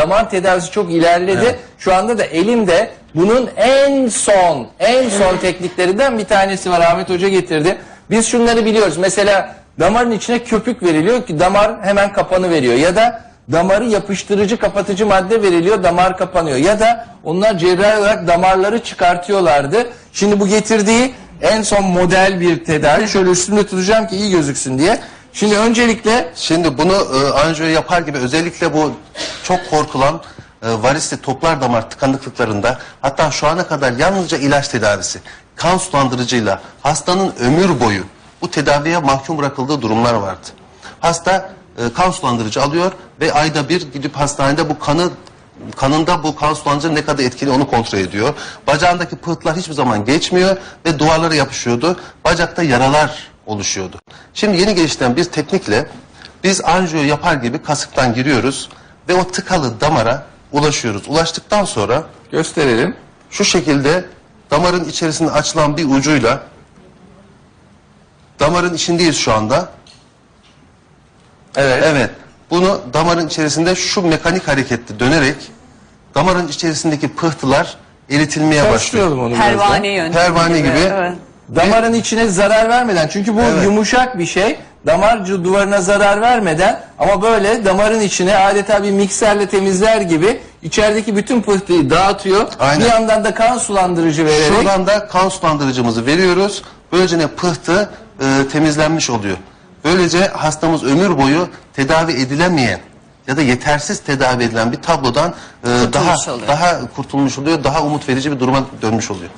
damar tedavisi çok ilerledi. Şu anda da elimde bunun en son, en son tekniklerinden bir tanesi var. Ahmet Hoca getirdi. Biz şunları biliyoruz. Mesela damarın içine köpük veriliyor ki damar hemen kapanı veriyor. Ya da damarı yapıştırıcı kapatıcı madde veriliyor damar kapanıyor. Ya da onlar cerrahi olarak damarları çıkartıyorlardı. Şimdi bu getirdiği en son model bir tedavi. Şöyle üstünde tutacağım ki iyi gözüksün diye. Şimdi öncelikle Şimdi bunu e, anjiyo yapar gibi özellikle bu çok korkulan e, varisli toplar damar tıkanıklıklarında hatta şu ana kadar yalnızca ilaç tedavisi kan sulandırıcıyla hastanın ömür boyu bu tedaviye mahkum bırakıldığı durumlar vardı. Hasta e, kan sulandırıcı alıyor ve ayda bir gidip hastanede bu kanı kanında bu kan sulandırıcı ne kadar etkili onu kontrol ediyor. Bacağındaki pıhtılar hiçbir zaman geçmiyor ve duvarlara yapışıyordu. Bacakta yaralar oluşuyordu. Şimdi yeni geliştiren bir teknikle biz anjiyo yapar gibi kasıktan giriyoruz ve o tıkalı damara ulaşıyoruz. Ulaştıktan sonra gösterelim. şu şekilde damarın içerisinde açılan bir ucuyla damarın içindeyiz şu anda. Evet. Evet. Bunu damarın içerisinde şu mekanik hareketli dönerek damarın içerisindeki pıhtılar eritilmeye başlıyor. Pervane yöntemi Pervane gibi. Evet. Damarın içine zarar vermeden çünkü bu Evet. yumuşak bir şey. Damar duvarına zarar vermeden ama böyle damarın içine adeta bir mikserle temizler gibi içerideki bütün pıhtıyı dağıtıyor. Aynen. Bir yandan da kan sulandırıcı vererek Şuradan da kan sulandırıcımızı veriyoruz. Böylece ne pıhtı e, temizlenmiş oluyor. Böylece hastamız ömür boyu tedavi edilemeyen ya da yetersiz tedavi edilen bir tablodan e, daha oluyor. daha kurtulmuş oluyor, daha umut verici bir duruma dönmüş oluyor.